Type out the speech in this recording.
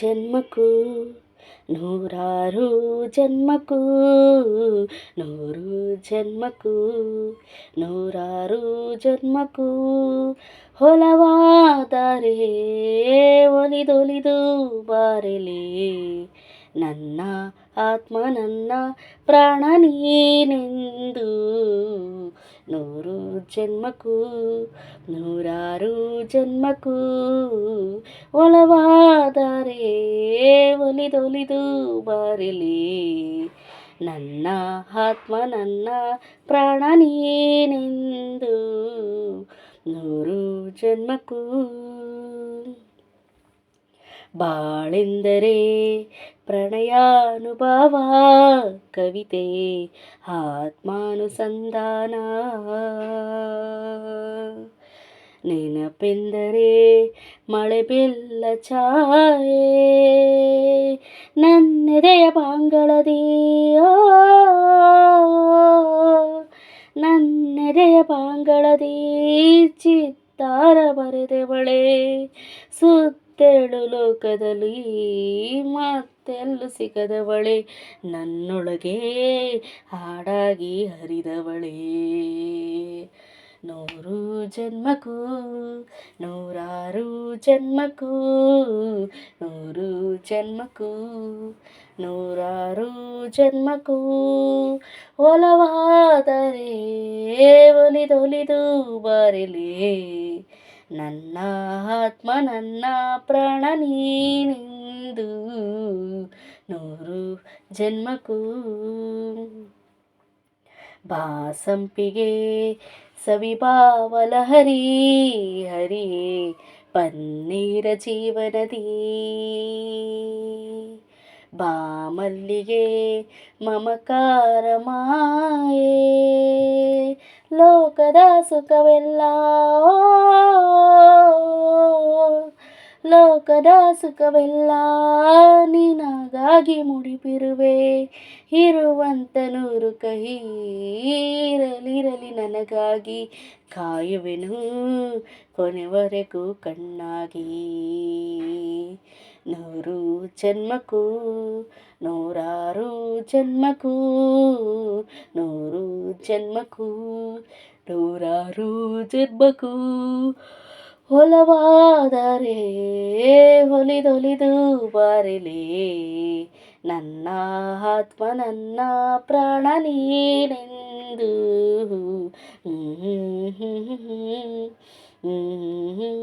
ಜನ್ಮಕ್ಕೂ, ನೂರಾರು ಜನ್ಮಕ್ಕೂ, ನೂರು ಜನ್ಮಕ್ಕೂ, ನೂರಾರು ಜನ್ಮಕ್ಕೂ, ಹೊಲವಾದರೆ ಒಲಿದೊಲಿದು ಬಾರಲಿ. ನನ್ನ ಆತ್ಮ ನನ್ನ ಪ್ರಾಣ ನೀನೆಂದು ನೂರು ಜನ್ಮಕ್ಕೂ, ನೂರಾರು ಜನ್ಮಕ್ಕೂ, ಒಲವಾದರೆ ಒಲಿದೊಲಿದು ಬರಲಿ. ನನ್ನ ಆತ್ಮ, ನನ್ನ ಪ್ರಾಣ ನೀನೆಂದು ನೂರು ಜನ್ಮಕ್ಕೂ. ಬಾಳೆಂದರೆ ಪ್ರಣಯಾನುಭವ ಕವಿತೆ ಆತ್ಮಾನುಸಂಧಾನ. ನೆನಪೆಂದರೆ ಮಳೆ ಬೆಲ್ಲ ಛಾಯೆ ನನ್ನೆದೆಯ ಬಾಂಗಳದಿ ಓ, ನನ್ನೆದೆಯ ಬಾಂಗಳದಿ ಚಿತ್ತಾರ ಬರೆದವಳೆ. ಸುತ್ತೆರಡು ಲೋಕದಲ್ಲಿ ಮತ್ತೆಲ್ಲೂ ಸಿಗದವಳೆ. ನನ್ನೊಳಗೆ ಹಾಡಾಗಿ ಹರಿದವಳೇ. ನೂರು ಜನ್ಮಕ್ಕೂ, ನೂರಾರು ಜನ್ಮಕ್ಕೂ, ನೂರು ಜನ್ಮಕ್ಕೂ, ನೂರಾರು ಜನ್ಮಕ್ಕೂ ಒಲವಾದರೆ ಒಲಿದೊಲಿದು ಬಾರಲಿ. ನನ್ನ ಆತ್ಮ ನನ್ನ ಪ್ರಾಣ ನೀನೆಂದು ನೂರು ಜನ್ಮಕ್ಕೂ. ಬಾಸಂಪಿಗೆ ಸವಿಭಾವಲ ಹರಿ ಹರಿ ಪನ್ನೀರ ಜೀವನದಿ. ಬಾಮಲ್ಲಿಗೆ ಮಮಕಾರ ಮಾಯೇ. ಲೋಕದ ಸುಖವೆಲ್ಲ ಲೋಕದ ಸುಖವೆಲ್ಲ ನಿನಗಾಗಿ ಮುಡಿಪಿರುವೆ. ಇರುವಂತ ನೂರು ಇರಲಿರಲಿ ನನಗಾಗಿ. ಕಾಯುವೆನು ಕೊನೆವರೆಗೂ ಕಣ್ಣಾಗಿ. ನೂರು ಜನ್ಮಕ್ಕೂ, ನೂರಾರು ಜನ್ಮಕ್ಕೂ, ನೂರು ಜನ್ಮಕ್ಕೂ, ನೂರಾರು ಜನ್ಮಕ್ಕೂ ಹೊಲವಾದರೆ ಹೊಲಿದೊಲಿದು ಬರಲಿ ನನ್ನ ಆತ್ಮ ನನ್ನ ಪ್ರಾಣ ನೀನೆಂದು. ಹ್ಞೂ ಹ್ಞೂ